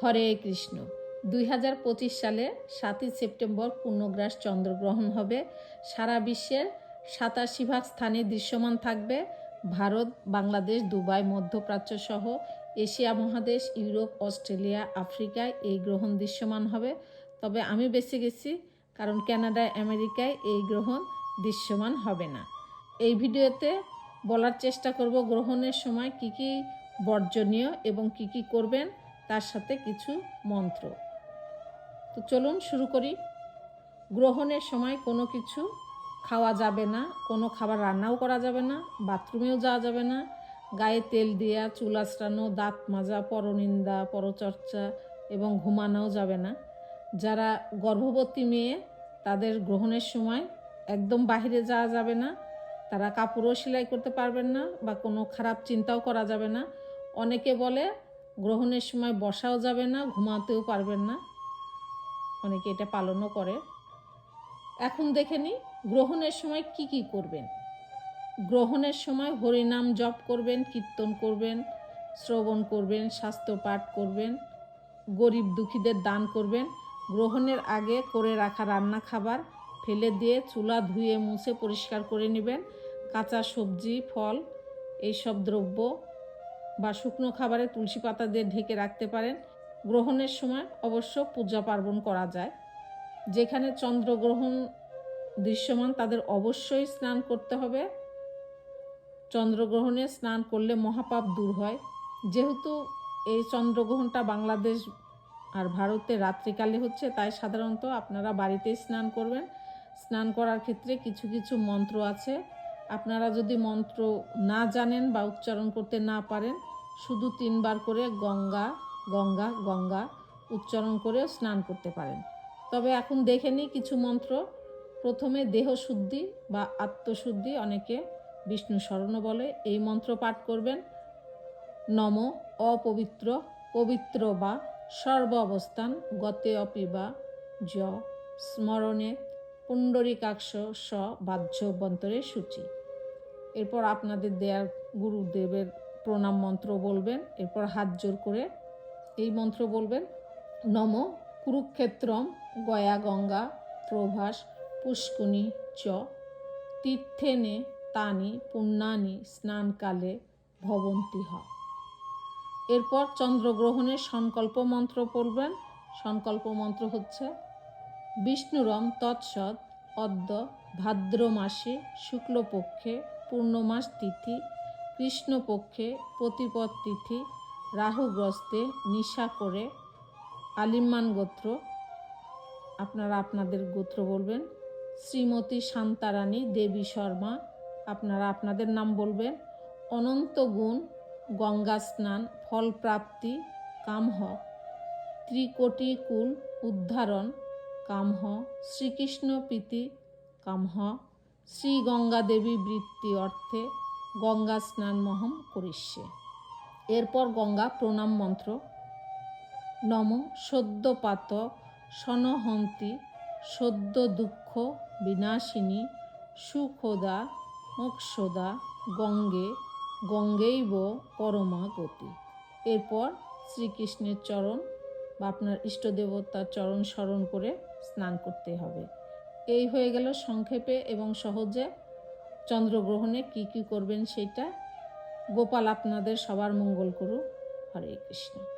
হরে কৃষ্ণ। দুই হাজার পঁচিশ সালে সাতই সেপ্টেম্বর পূর্ণগ্রাস চন্দ্রগ্রহণ হবে। সারা বিশ্বের সাতাশি ভাগ স্থানে দৃশ্যমান থাকবে ভারত, বাংলাদেশ, দুবাই, মধ্যপ্রাচ্য সহ এশিয়া মহাদেশ, ইউরোপ, অস্ট্রেলিয়া আফ্রিকায় এই গ্রহণ দৃশ্যমান হবে। তবে আমি বেঁচে গেছি, কারণ কানাডা আমেরিকায় এই গ্রহণ দৃশ্যমান হবে না। এই ভিডিওতে বলার চেষ্টা করব গ্রহণের সময় কি কি বর্জনীয় এবং কি কি করবেন। তার সাথে কিছু মন্ত্র। তো চলুন শুরু করি। গ্রহণের সময় কোনো কিছু খাওয়া যাবে না, কোনো খাবার রান্নাও করা যাবে না, বাথরুমেও যাওয়া যাবে না। গায়ে তেল দেওয়া চুল আঁচড়ানো, দাঁত মাজা, পরনিন্দা, পরচর্চা এবং ঘুমানোও যাবে না। যারা গর্ভবতী মেয়ে, তাদের গ্রহণের সময় একদম বাহিরে যাওয়া যাবে না। তারা কাপড়ও সেলাই করতে পারবেন না বা কোনো খারাপ চিন্তাও করা যাবে না। অনেকে বলে গ্রহণের সময় বসাও যাবে না, ঘুমাতেও পারবেন না। অনেকে এটা পালনও করে। এখন দেখে নিই, গ্রহণের সময় কি কি করবেন? গ্রহণের সময় হরিনাম জপ করবেন, কীর্তন করবেন, শ্রবণ করবেন, স্বাস্থ্য পাঠ করবেন, গরিব দুঃখীদের দান করবেন। গ্রহণের আগে করে রাখা রান্না খাবার ফেলে দিয়ে চুলা ধুয়ে মুছে পরিষ্কার করে নেবেন। কাঁচা সবজি, ফল, এইসব দ্রব্য বা শুকনো খাবারে তুলসী পাতা দিয়ে ঢেকে রাখতে পারেন। গ্রহণের সময় অবশ্য পূজা পার্বণ করা যায়। যেখানে চন্দ্রগ্রহণ দৃশ্যমান, তাদের অবশ্যই স্নান করতে হবে। চন্দ্রগ্রহণে স্নান করলে মহাপাপ দূর হয়। যেহেতু এই চন্দ্রগ্রহণটা বাংলাদেশ আর ভারতে রাত্রিকালে হচ্ছে, তাই সাধারণত আপনারা বাড়িতেই স্নান করবেন। স্নান করার ক্ষেত্রে কিছু কিছু মন্ত্র আছে। আপনারা যদি মন্ত্র না জানেন বা উচ্চারণ করতে না পারেন, শুধু তিনবার করে গঙ্গা গঙ্গা গঙ্গা উচ্চারণ করে স্নান করতে পারেন। তবে এখন দেখে নিই কিছু মন্ত্র। প্রথমে দেহ শুদ্ধি বা আত্মশুদ্ধি, অনেকে বিষ্ণু স্মরণও বলে, এই মন্ত্র পাঠ করবেন। নম অপবিত্র, পবিত্র বা সর্ব অবস্থান, গতে অপিবা জ স্মরণে পুণ্ডরিকাক্ষ স বাহ্য সূচি। এরপর আপনাদের দেয়ার গুরুদেবের প্রণাম মন্ত্র বলবেন, এরপর হাত জোর করে এই মন্ত্র বলবেন, নম কুরুক্ষেত্রম গয়া গঙ্গা প্রভাস পুষ্কুনি চ, তীর্থেনে তানি পুণ্যানি স্নানকালে ভবন্তি হ। এরপর চন্দ্রগ্রহণের সংকল্প মন্ত্র পড়বেন। সংকল্প মন্ত্র হচ্ছে, বিষ্ণুরম তৎসৎ অদ্য ভাদ্র মাসে শুক্লপক্ষে পূর্ণমাস তিথি, কৃষ্ণপক্ষে প্রতিপদ তিথি, রাহুগ্রস্তে নিশা করে আলিমান গোত্র। আপনারা আপনাদের গোত্র বলবেন। শ্রীমতী শান্তারানী দেবী শর্মা, আপনারা আপনাদের নাম বলবেন। অনন্ত গুণ, গঙ্গা স্নান ফলপ্রাপ্তি কামহ। ত্রিকোটি কুল উদ্ধারণ, কামহ। শ্রীকৃষ্ণ প্রীতি, কামহ। শ্রী গঙ্গা দেবী বৃত্তি অর্থে গঙ্গা স্নান মহম করিষ্যে। এরপর গঙ্গা প্রণাম মন্ত্র। নম সদ্যপাত সনহন্তি সদ্য দুঃখ বিনাশিনী সুখদা মোক্ষদা গঙ্গে গঙ্গেইব পরমা গতি এরপর শ্রীকৃষ্ণের চরণ বা আপনার ইষ্টদেবতার চরণ স্মরণ করে স্নান করতে হবে। এই হয়ে গেল সংক্ষেপে এবং সহজে। চন্দ্রগ্রহণে কি কি করবেন সেটা গোপাল আপনাদের সবার মঙ্গল করুক। হরে কৃষ্ণ।